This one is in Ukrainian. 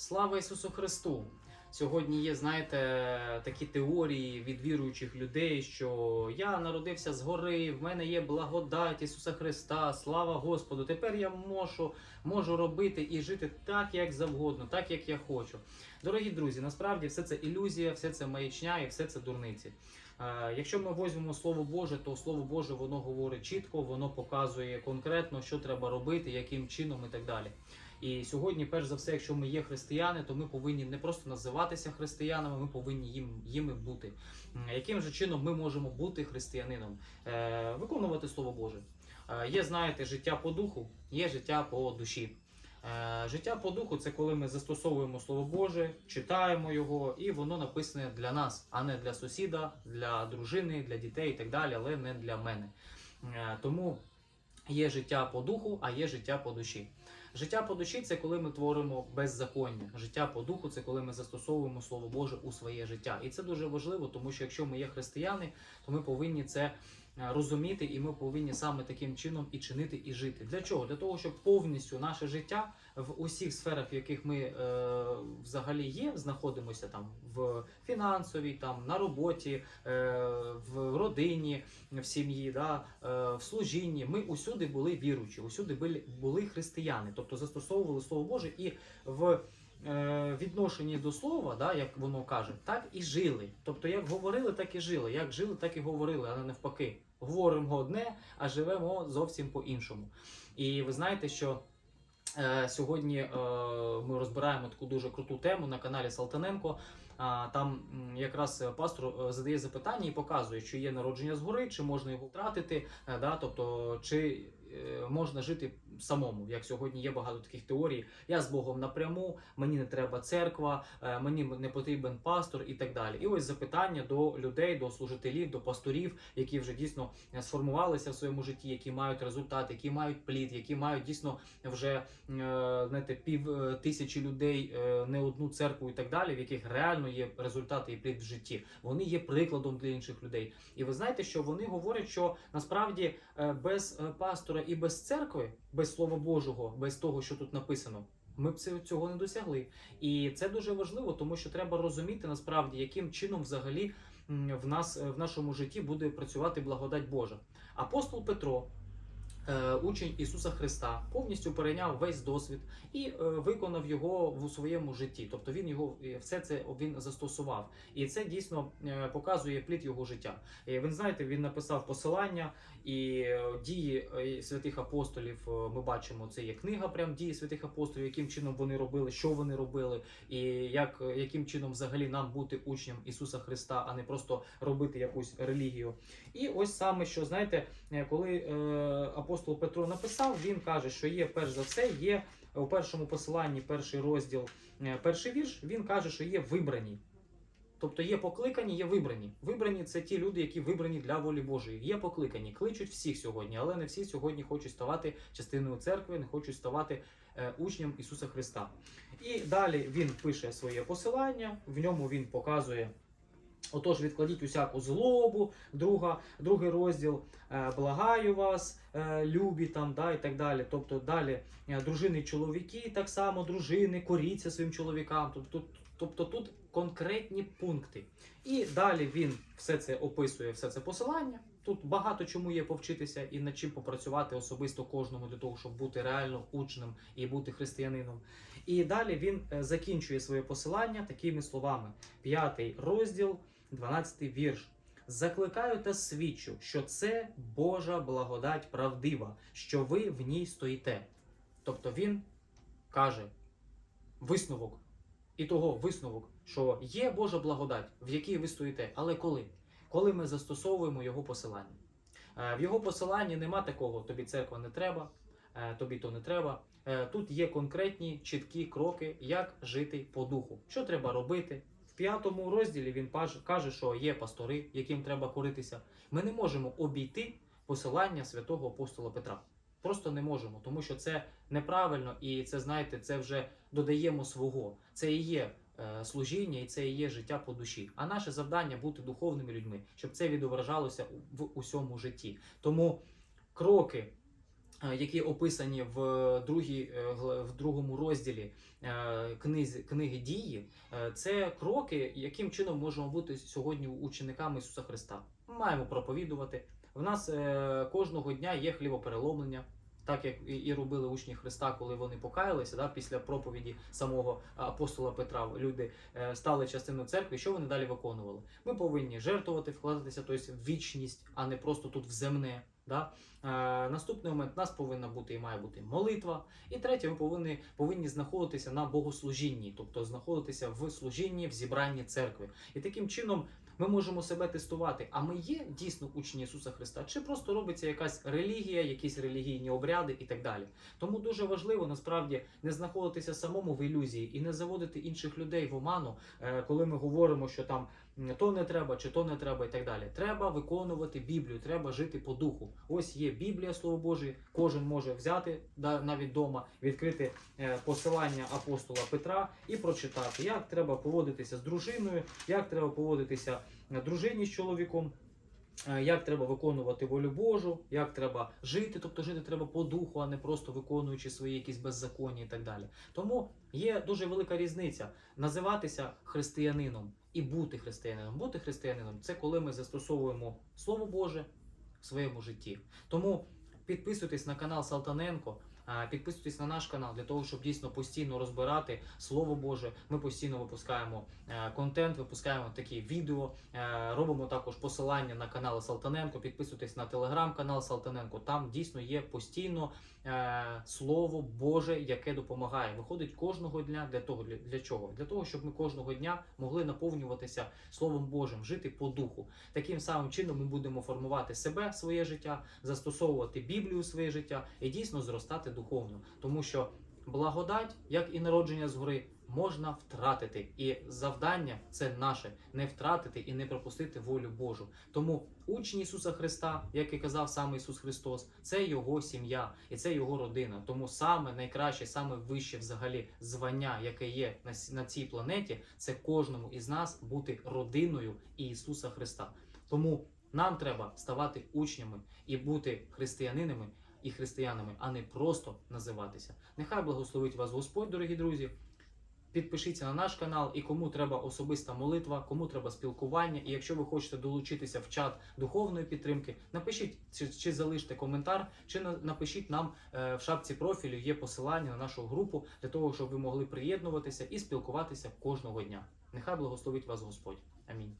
Слава Ісусу Христу! Сьогодні є, знаєте, такі теорії від віруючих людей, що я народився згори, в мене є благодать Ісуса Христа, слава Господу. Тепер я можу, можу робити і жити так, як завгодно, так як я хочу. Дорогі друзі, насправді все це ілюзія, все це маячня і все це дурниці. Е, Якщо ми візьмемо Слово Боже, то Слово Боже воно говорить чітко, воно показує конкретно, що треба робити, яким чином і так далі. І сьогодні, перш за все, якщо ми є християни, то ми повинні не просто називатися християнами, ми повинні їм їми бути. Яким же чином ми можемо бути християнином? Е, виконувати Слово Боже. Е, є, знаєте, життя по духу, є життя по душі. Е, Життя по духу це коли ми застосовуємо Слово Боже, читаємо його, і воно написане для нас, а не для сусіда, для дружини, для дітей і так далі, але не для мене. Тому є життя по духу, а є життя по душі. Життя по душі це коли ми творимо беззаконня. Життя по духу це коли ми застосовуємо Слово Боже у своє життя. І це дуже важливо, тому що якщо ми є християни, то ми повинні це розуміти, і ми повинні саме таким чином і чинити, і жити. Для чого? Для того, щоб повністю наше життя в усіх сферах, в яких ми е, взагалі є, знаходимося там в фінансовій, там на роботі, е, в родині, в сім'ї, да, е, в служінні. Ми усюди були віруючі, усюди були, були християни, тобто застосовували Слово Боже і в е, відношенні до слова, да, як воно каже, так і жили. Тобто, як говорили, так і жили. Як жили, так і говорили, а не навпаки. Говоримо одне, а живемо зовсім по-іншому. І ви знаєте, що е, сьогодні е, ми розбираємо таку дуже круту тему на каналі Салтаненко. Там якраз е, пастор е, задає запитання і показує, чи є народження згори, чи можна його втратити, е, да, тобто чи можна жити самому, як сьогодні є багато таких теорій. Я з Богом напряму, мені не треба церква, мені не потрібен пастор і так далі. І ось запитання до людей, до служителів, до пасторів, які вже дійсно сформувалися в своєму житті, які мають результат, які мають плід, які мають дійсно вже знаєте, пів тисячі людей, не одну церкву і так далі, в яких реально є результати і плід в житті. Вони є прикладом для інших людей. І ви знаєте, що вони говорять, що насправді е, без е, пастора і без церкви, без Слова Божого, без того, що тут написано. Ми б цього не досягли, і це дуже важливо, тому що треба розуміти насправді, яким чином взагалі в нас е, в нашому житті буде працювати благодать Божа. Апостол Петро, учень Ісуса Христа, повністю перейняв весь досвід і е, виконав його в своєму житті. Тобто він його е, все це він застосував, і це дійсно е, показує плід його життя. Він знаєте, він написав посилання і е, дії е, святих апостолів. е, Ми бачимо, це є книга, прям дії святих апостолів, яким чином вони робили, що вони робили, і як е, яким чином взагалі нам бути учнем Ісуса Христа, а не просто робити якусь релігію. І ось саме що знаєте, е, коли е, апостол Петро написав, він каже, що є перш за все, є у першому посиланні, перший розділ, е, перший вірш. Він каже, що є вибрані. Тобто є покликані, є вибрані. Вибрані це ті люди, які вибрані для волі Божої. Є покликані, кличуть всіх сьогодні, але не всі сьогодні хочуть ставати частиною церкви, не хочуть ставати е, учнем Ісуса Христа. І далі він пише своє посилання, в ньому він показує. Отож, відкладіть усяку злобу, друга, другий розділ, е, благаю вас, е, любі там, да, і так далі. Тобто далі е, дружини, чоловіки, так само дружини, коріться своїм чоловікам. Тобто, тобто тут конкретні пункти. І далі він все це описує, все це посилання. Тут багато чому є повчитися і над чим попрацювати особисто кожному для того, щоб бути реально учнем і бути християнином. І далі він закінчує своє посилання такими словами: п'ятий розділ, 12 вірш. Закликаю та свідчу, що це Божа благодать правдива, що ви в ній стоїте. Тобто він каже висновок, і того висновок, що є Божа благодать, в якій ви стоїте. Але коли? Коли ми застосовуємо його посилання. Е, В його посиланні нема такого, тобі церква не треба, е, тобі то не треба. Е, Тут є конкретні чіткі кроки, як жити по духу. Що треба робити? П'ятому розділі він каже, що є пастори, яким треба коритися. Ми не можемо обійти посилання святого апостола Петра. Просто не можемо, тому що це неправильно, і це знаєте, це вже додаємо свого. Це і є е, служіння, і це і є життя по душі. А наше завдання бути духовними людьми, щоб це відображалося в усьому житті. Тому кроки які описані в, другій, е, в другому розділі е, книги дії, е, це кроки, яким чином можемо бути сьогодні учениками Ісуса Христа. Маємо проповідувати. В нас е, кожного дня є хлібопереломлення. Так як і- робили учні Христа, коли вони покаялися, да, після проповіді самого апостола Петра, люди е, стали частиною церкви. Що вони далі виконували? Ми повинні жертвувати, вкладатися тобто, в вічність, а не просто тут в земне. Да? Е, наступний момент у нас повинна бути і має бути молитва. І третє, ми повинні, повинні знаходитися на богослужінні, тобто знаходитися в служінні, в зібранні церкви. І таким чином ми можемо себе тестувати. А ми є дійсно учні Ісуса Христа, чи просто робиться якась релігія, якісь релігійні обряди і так далі. Тому дуже важливо насправді не знаходитися самому в ілюзії і не заводити інших людей в оману, е, коли ми говоримо, що там то не треба, чи то не треба, і так далі. Треба виконувати Біблію, треба жити по духу. Ось є Біблія, Слово Боже, кожен може взяти навіть вдома, відкрити е, посилання апостола Петра і прочитати, як треба поводитися з дружиною, як треба поводитися е, дружині з чоловіком. Е, Як треба виконувати волю Божу, як треба жити, тобто жити треба по духу, а не просто виконуючи свої якісь беззаконня і так далі. Тому є дуже велика різниця називатися християнином і бути християнином. Бути християнином це коли ми застосовуємо Слово Боже в своєму житті. Тому підписуйтесь на канал Салтаненко. А, Підписуйтесь на наш канал для того, щоб дійсно постійно розбирати Слово Боже. Ми постійно випускаємо е, контент, випускаємо такі відео. е, Робимо також посилання на канал Салтаненко. Підписуйтесь на телеграм-канал Салтаненко. Там дійсно є постійно е, Слово Боже, яке допомагає. Виходить кожного дня для того, для чого? Для того, щоб ми кожного дня могли наповнюватися Словом Божим, жити по духу. Таким самим чином ми будемо формувати себе, своє життя, застосовувати Біблію своє життя і дійсно зростати духовно, тому що благодать, як і народження згори, можна втратити, і завдання це наше не втратити і не пропустити волю Божу. Тому учні Ісуса Христа, як і казав саме Ісус Христос, це його сім'я і це його родина. Тому саме найкраще, саме вище взагалі звання, яке є на цій планеті, це кожному із нас бути родиною Ісуса Христа. Тому нам треба ставати учнями і бути християнинами і християнами, а не просто називатися. Нехай благословить вас Господь, дорогі друзі. Підпишіться на наш канал, і кому треба особиста молитва, кому треба спілкування. І якщо ви хочете долучитися в чат духовної підтримки, напишіть чи, чи залиште коментар, чи на- напишіть нам е, в шапці профілю є посилання на нашу групу для того, щоб ви могли приєднуватися і спілкуватися кожного дня. Нехай благословить вас Господь. Амінь.